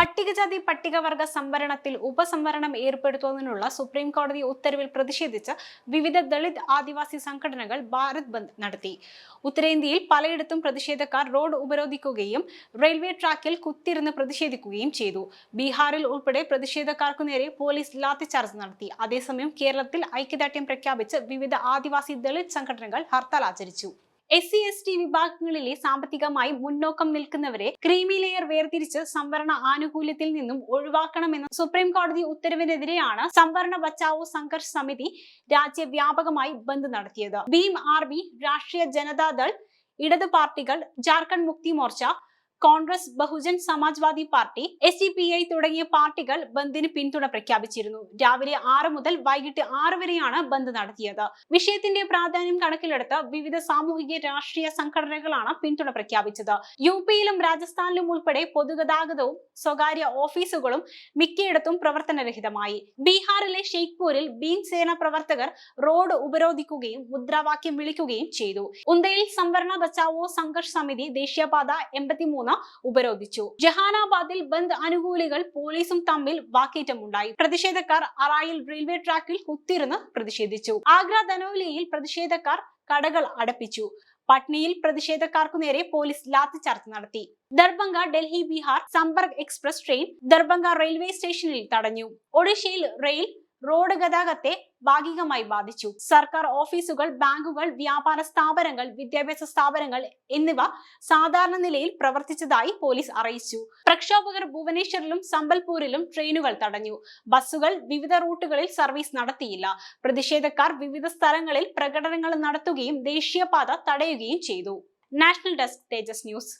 പട്ടികജാതി പട്ടികവർഗ സംവരണത്തിൽ ഉപസംവരണം ഏർപ്പെടുത്തുന്നതിനുള്ള സുപ്രീം കോടതി ഉത്തരവിൽ പ്രതിഷേധിച്ച് വിവിധ ദളിത് ആദിവാസി സംഘടനകൾ ഭാരത് ബന്ദ് നടത്തി. ഉത്തരേന്ത്യയിൽ പലയിടത്തും പ്രതിഷേധക്കാർ റോഡ് ഉപരോധിക്കുകയും റെയിൽവേ ട്രാക്കിൽ കുത്തിരുന്ന് പ്രതിഷേധിക്കുകയും ചെയ്തു. ബീഹാറിൽ ഉൾപ്പെടെ പ്രതിഷേധക്കാർക്കു നേരെ പോലീസ് ലാത്തിചാർജ് നടത്തി. അതേസമയം കേരളത്തിൽ ഐക്യദാർഢ്യം പ്രഖ്യാപിച്ച് വിവിധ ആദിവാസി ദളിത് സംഘടനകൾ ഹർത്താൽ ആചരിച്ചു. എസ് സി എസ് ടി വിഭാഗങ്ങളിലെ സാമ്പത്തികമായി മുന്നോക്കം നിൽക്കുന്നവരെ ക്രീമി ലെയർ വേർതിരിച്ച് സംവരണ ആനുകൂല്യത്തിൽ നിന്നും ഒഴിവാക്കണമെന്ന സുപ്രീം കോടതി ഉത്തരവിനെതിരെയാണ് സംവരണ ബച്ചാവോ സംഘർഷ് സമിതി രാജ്യവ്യാപകമായി ബന്ദ് നടത്തിയത്. ഭീം ബി രാഷ്ട്രീയ ജനതാദൾ ഇടതു പാർട്ടികൾ ജാർഖണ്ഡ് മുക്തി മോർച്ച കോൺഗ്രസ് ബഹുജൻ സമാജ്വാദി പാർട്ടി എസ് തുടങ്ങിയ പാർട്ടികൾ ബന്ദിന് പിന്തുണ പ്രഖ്യാപിച്ചിരുന്നു. രാവിലെ ആറ് മുതൽ വൈകിട്ട് ആറ് വരെയാണ് ബന്ദ് നടത്തിയത്. വിഷയത്തിന്റെ പ്രാധാന്യം കണക്കിലെടുത്ത് വിവിധ സാമൂഹിക രാഷ്ട്രീയ സംഘടനകളാണ് പിന്തുണ പ്രഖ്യാപിച്ചത്. യു പിയിലും രാജസ്ഥാനിലും ഉൾപ്പെടെ പൊതുഗതാഗതവും സ്വകാര്യ ഓഫീസുകളും മിക്കയിടത്തും പ്രവർത്തനരഹിതമായി. ബീഹാറിലെ ഷെയ്ഖ്പൂരിൽ ഭീം സേന പ്രവർത്തകർ റോഡ് ഉപരോധിക്കുകയും മുദ്രാവാക്യം വിളിക്കുകയും ചെയ്തു. ഉന്തയിൽ സംവരണ ബച്ചാവോ സംഘർഷ് സമിതി ദേശീയപാത എൺപത്തിമൂന്ന് ഉപരോധിച്ചു. ജഹാനാബാദിൽ ബന്ദ് അനുകൂലികൾ പോലീസും തമ്മിൽ വാക്കേറ്റമുണ്ടായി. പ്രതിഷേധക്കാർ അറായിൽ റെയിൽവേ ട്രാക്കിൽ കുത്തിരുന്ന് പ്രതിഷേധിച്ചു. ആഗ്ര ധനോലിയിൽ പ്രതിഷേധക്കാർ കടകൾ അടപ്പിച്ചു. പട്നയിൽ പ്രതിഷേധക്കാർക്കു നേരെ പോലീസ് ലാത്തിച്ചാർജ് നടത്തി. Darbhanga Delhi Bihar Sampark express train Darbhanga railway സ്റ്റേഷനിൽ തടഞ്ഞു. ഒഡീഷയിൽ റെയിൽ റോഡ് ഗതാഗതത്തെ ഭാഗികമായി ബാധിച്ചു. സർക്കാർ ഓഫീസുകൾ ബാങ്കുകൾ വ്യാപാര സ്ഥാപനങ്ങൾ വിദ്യാഭ്യാസ സ്ഥാപനങ്ങൾ എന്നിവ സാധാരണ നിലയിൽ പ്രവർത്തിച്ചതായി പോലീസ് അറിയിച്ചു. പ്രക്ഷോഭകർ ഭുവനേശ്വറിലും സമ്പൽപൂരിലും ട്രെയിനുകൾ തടഞ്ഞു. ബസ്സുകൾ വിവിധ റൂട്ടുകളിൽ സർവീസ് നടത്തിയില്ല. പ്രതിഷേധക്കാർ വിവിധ സ്ഥലങ്ങളിൽ പ്രകടനങ്ങൾ നടത്തുകയും ദേശീയപാത തടയുകയും ചെയ്തു. National desk Thejas news.